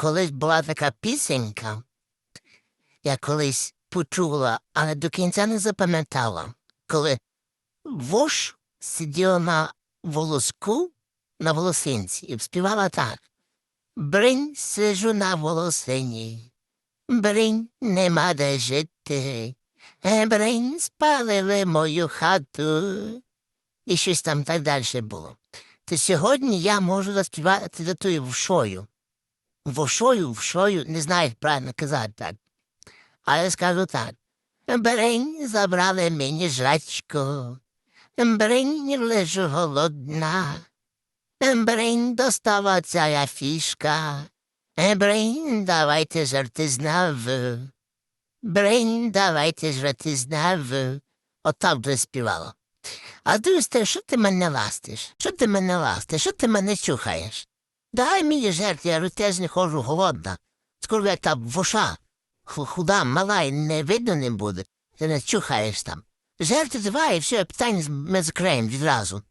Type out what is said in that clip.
колись була така пісенька, я колись почула, але до кінця не запам'ятала, коли вош сиділа на волоску на волосинці і співала так. Бринь, сижу на волосині, бринь, нема де жити, е, бринь, спалили мою хату. І щось там так далі було. То сьогодні я можу заспівати за тою вшою. Вошою, вшою, не знаю, як правильно казати так. Але скажу так. Бринь, забрали мені жрачку, бринь, лежу голодна, бринь, достава ця фішка, бринь, давайте жарти знову, бринь, давайте жарти знову. Отак вже співала. А ти що ти мене ластиш? Що ти мене ластиш? Що ти мене чухаєш? Дай мені жерти, я теж не ходжу голодна. Скоро я там воша, худа, мала і не видно не буде. Ти не чухаєш там. Жерти давай, і все, питання ми закриємо відразу.